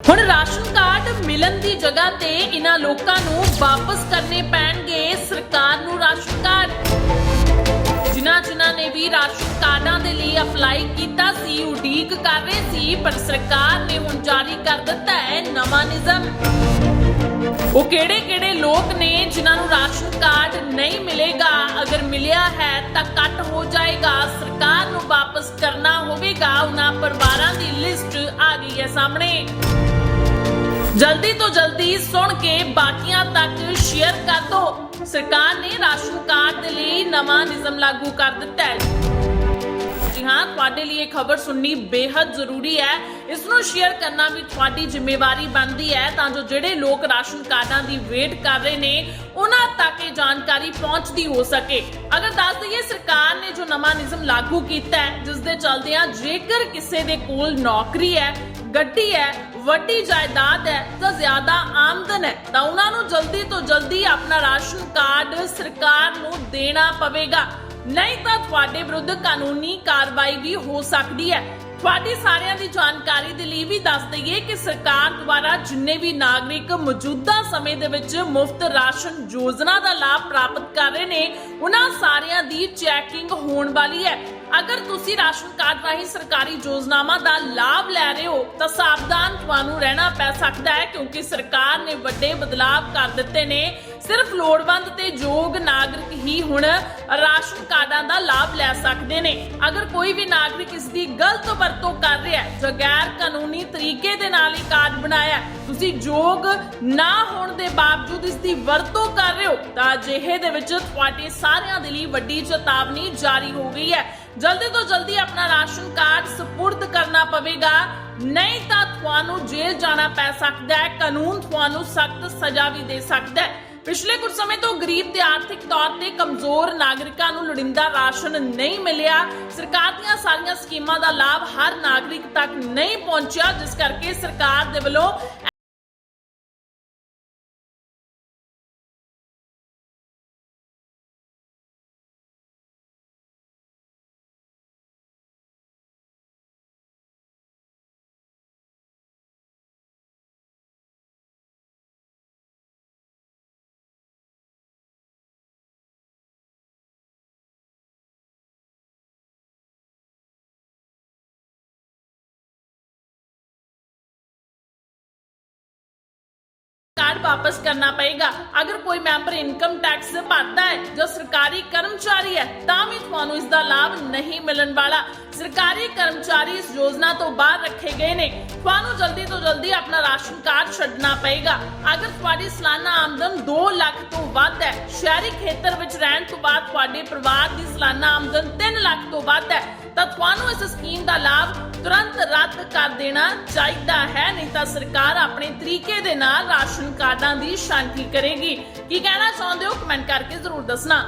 ਹੁਣ ration card ਮਿਲਣ ਦੀ ਜਗ੍ਹਾ ਤੇ ਇਹਨਾਂ ਲੋਕਾਂ ਨੂੰ ਵਾਪਸ ਕਰਨੇ ਪੈਣਗੇ ਸਰਕਾਰ ਨੂੰ ਰਾਸ਼ਨ ਕਾਰਡ। ਜਿਨ੍ਹਾਂ ਜਿਨ੍ਹਾਂ ਨੇ ਵੀ ਰਾਸ਼ਨ ਕਾਰਡਾਂ ਦੇ ਲਈ ਅਪਲਾਈ ਕੀਤਾ ਸੀ ਉਡੀਕ ਕਰ ਰਹੇ ਸੀ, ਪਰ ਸਰਕਾਰ ਨੇ ਹੁਣ ਜਾਰੀ ਕਰ ਦਿੱਤਾ ਹੈ ਨਵਾਂ ਨਿਯਮ। ਉਹ ਕਿਹੜੇ ਕਿਹੜੇ ਲੋਕ ਨੇ ਜਿਨ੍ਹਾਂ ਨੂੰ ਰਾਸ਼ਨ ਕਾਰਡ ਨਹੀਂ ਮਿਲੇਗਾ? ਅਗਰ ਮਿਲਿਆ ਹੈ ਤਾਂ ਕੱਟ ਹੋ ਜਾਏਗਾ। ਸਰਕਾਰ ਨੂੰ ਵਾਪਸ ਕਰਨਾ ਹੋਵੇਗਾ। ਉਹਨਾਂ ਪਰਿਵਾਰਾਂ ਦੀ ਲਿਸਟ ਆ ਗਈ ਹੈ ਸਾਹਮਣੇ। ਜਲਦੀ ਤੋਂ ਜਲਦੀ ਸੁਣ ਕੇ ਬਾਕੀਆਂ ਤੱਕ ਸ਼ੇਅਰ ਕਰ ਦਿਓ ਸਰਕਾਰ ਨੇ ਰਾਸ਼ਨ ਕਾਰਡ ਦੇ ਲਈ ਨਵਾਂ ਨਿਯਮ ਲਾਗੂ ਕਰ ਦਿੱਤਾ ਹੈ। ਜੀ ਹਾਂ, ਤੁਹਾਡੇ ਲਈ ਇਹ ਖਬਰ ਸੁਣਨੀ ਬੇहद ਜ਼ਰੂਰੀ ਹੈ। ਇਸ ਨੂੰ ਸ਼ੇਅਰ ਕਰਨਾ ਵੀ ਤੁਹਾਡੀ ਜ਼ਿੰਮੇਵਾਰੀ ਬਣਦੀ ਹੈ। ਤਾਂ ਜੋ ਜਿਹੜੇ ਲੋਕ ਰਾਸ਼ਨ ਕਾਰਡਾਂ ਦੀ ਵੇਟ ਕਰ ਰਹੇ ਨੇ, ਉਹਨਾਂ ਤੱਕ ਇਹ ਜਾਣਕਾਰੀ ਪਹੁੰਚਦੀ ਹੋ ਸਕੇ। ਅਗਰ ਦੱਸ ਦਈਏ, ਸਰਕਾਰ ਨੇ ਜੋ ਨਵਾਂ ਨਿਯਮ ਲਾਗੂ ਕੀਤਾ ਹੈ, ਜਿਸ ਦੇ ਚੱਲਦਿਆਂ ਜੇਕਰ ਕਿਸੇ ਦੇ ਕੋਲ ਨੌਕਰੀ ਹੈ, ਗੱਡੀ ਹੈ ਵੱਡੀ ਜਾਇਦਾਦ ਹੈ, ਤਾਂ ਜ਼ਿਆਦਾ ਆਮਦਨ ਹੈ। ਤਾਂ ਉਹਨਾਂ ਨੂੰ ਜਲਦੀ ਤੋਂ ਜਲਦੀ ਆਪਣਾ ਰਾਸ਼ਨ ਕਾਰਡ ਸਰਕਾਰ ਨੂੰ ਦੇਣਾ ਪਵੇਗਾ। ਨਹੀਂ ਤਾਂ ਤੁਹਾਡੇ ਵਿਰੁੱਧ ਕਾਨੂੰਨੀ ਕਾਰਵਾਈ ਵੀ ਹੋ ਸਕਦੀ ਹੈ। ਤੁਹਾਡੀ ਸਾਰਿਆਂ ਦੀ ਜਾਣਕਾਰੀ ਦੇ ਲਈ ਵੀ ਦੱਸ ਦਈਏ ਕਿ ਸਰਕਾਰ ਦੁਆਰਾ ਜਿੰਨੇ ਵੀ ਨਾਗਰਿਕ ਮੌਜੂਦਾ ਸਮੇਂ ਦੇ ਵਿੱਚ ਮੁਫਤ ਰਾਸ਼ਨ ਯੋਜਨਾ ਦਾ ਲਾਭ ਪ੍ਰਾਪਤ ਕਰ ਰਹੇ ਨੇ, ਉਹਨਾਂ ਸਾਰਿਆਂ ਦੀ ਚੈਕਿੰਗ ਹੋਣ ਵਾਲੀ ਹੈ। ਅਗਰ ਤੁਸੀਂ ਰਾਸ਼ਨ ਕਾਰਡ ਰਾਹੀਂ ਸਰਕਾਰੀ ਯੋਜਨਾਵਾਂ ਦਾ ਲਾਭ ਲੈ ਰਹੇ ਹੋ, ਤਾਂ ਸਾਵਧਾਨ ਤੁਹਾਨੂੰ ਰਹਿਣਾ ਪੈ ਸਕਦਾ ਹੈ ਕਿਉਂਕਿ ਸਰਕਾਰ ਨੇ ਵੱਡੇ ਬਦਲਾਅ ਕਰ ਦਿੱਤੇ ਨੇ। ਸਿਰਫ ਲੋੜਵੰਦ ਤੇ ਯੋਗ ਨਾਗਰਿਕ ਹੀ ਹੁਣ ਰਾਸ਼ਨ ਕਾਰਡਾਂ ਦਾ ਲਾਭ ਲੈ ਸਕਦੇ ਨੇ। ਅਗਰ ਕੋਈ ਵੀ ਨਾਗਰਿਕ ਇਸ ਦੀ ਗਲਤ ਵਰਤੋਂ ਕਰ ਰਿਹਾ ਹੈ, ਜਾਂ ਗੈਰ ਕਾਨੂੰਨੀ ਤਰੀਕੇ ਦੇ ਨਾਲ ਇਹ ਕਾਰਡ ਬਣਾਇਆ ਤੁਸੀਂ ਯੋਗ ਨਾ ਹੋਣ ਦੇ ਬਾਵਜੂਦ ਇਸ ਦੀ ਵਰਤੋਂ ਕਰ ਰਹੇ ਹੋ, ਤਾਂ ਅਜਿਹੇ ਦੇ ਵਿੱਚ ਤੁਹਾਡੇ ਸਾਰਿਆਂ ਦੇ ਲਈ ਵੱਡੀ ਚੇਤਾਵਨੀ ਜਾਰੀ ਹੋ ਗਈ ਹੈ। ਜਲਦੀ ਤੋਂ ਜਲਦੀ ਆਪਣਾ ਰਾਸ਼ਨ ਕਾਰਡ ਸਪੁਰਦ ਕਰਨਾ ਪਵੇਗਾ। ਨਹੀਂ ਤਾਂ ਤੁਹਾਨੂੰ ਜੇਲ੍ਹ ਜਾਣਾ ਪੈ ਸਕਦਾ ਹੈ। ਕਾਨੂੰਨ ਤੁਹਾਨੂੰ ਸਖਤ ਸਜ਼ਾ ਵੀ ਦੇ ਸਕਦਾ ਹੈ। ਪਿਛਲੇ ਕੁਝ ਸਮੇਂ ਤੋਂ ਗਰੀਬ ਤੇ ਆਰਥਿਕ ਤੌਰ ਤੇ ਕਮਜ਼ੋਰ ਨਾਗਰਿਕਾਂ ਨੂੰ ਲੋੜੀਂਦਾ ਰਾਸ਼ਨ ਨਹੀਂ ਮਿਲਿਆ। ਸਰਕਾਰ ਦੀਆਂ ਸਾਰੀਆਂ ਸਕੀਮਾਂ ਦਾ ਲਾਭ ਹਰ ਨਾਗਰਿਕ ਤੱਕ ਨਹੀਂ ਪਹੁੰਚਿਆ, ਜਿਸ ਕਰਕੇ ਸਰਕਾਰ ਦੇ ਵੱਲੋਂ ਕਾਰਡ ਵਾਪਸ ਕਰਨਾ ਪਏਗਾ। ਅਗਰ ਕੋਈ ਮੈਂਬਰ ਇਨਕਮ ਟੈਕਸ ਭਰਦਾ ਹੈ, ਜੋ ਸਰਕਾਰੀ ਕਰਮਚਾਰੀ ਹੈ, ਤਾਂ ਵੀ ਤੁਹਾਨੂੰ ਇਸ ਦਾ ਲਾਭ ਨਹੀਂ ਮਿਲਣ ਵਾਲਾ। ਸਰਕਾਰੀ ਕਰਮਚਾਰੀ ਇਸ ਯੋਜਨਾ ਤੋਂ ਬਾਹਰ ਰੱਖੇ ਗਏ ਨੇ। ਤੁਹਾਨੂੰ ਜਲਦੀ ਤੋਂ ਜਲਦੀ ਆਪਣਾ ਰਾਸ਼ਨ ਕਾਰਡ ਛੱਡਣਾ ਪਏਗਾ। ਅਗਰ ਤੁਹਾਡੀ ਸਾਲਾਨਾ ਆਮਦਨ 2 ਲੱਖ ਤੋਂ ਵੱਧ ਹੈ, ਸ਼ਹਿਰੀ ਖੇਤਰ ਵਿੱਚ ਰਹਿਣ ਤੋਂ ਬਾਅਦ ਤੁਹਾਡੇ ਪਰਿਵਾਰ ਦੀ ਸਾਲਾਨਾ ਆਮਦਨ 3 ਲੱਖ ਤੋਂ ਵੱਧ ਹੈ, ਤਾਂ ਤੁਹਾਨੂੰ ਇਸ ਸਕੀਮ ਦਾ ਲਾਭ ਤੁਰੰਤ ਰੱਦ ਕਰ ਦੇਣਾ ਚਾਹੀਦਾ ਹੈ, ਨਹੀਂ ਤਾਂ ਸਰਕਾਰ ਆਪਣੇ ਤਰੀਕੇ ਦੇ ਨਾਲ ਰਾਸ਼ਨ ਕਾਰਡਾਂ ਦੀ ਸ਼ਾਂਤੀ ਕਰੇਗੀ। ਕੀ ਕਹਿਣਾ ਚਾਹੁੰਦੇ ਹੋ? ਕਮੈਂਟ ਕਰਕੇ ਜ਼ਰੂਰ ਦੱਸਣਾ।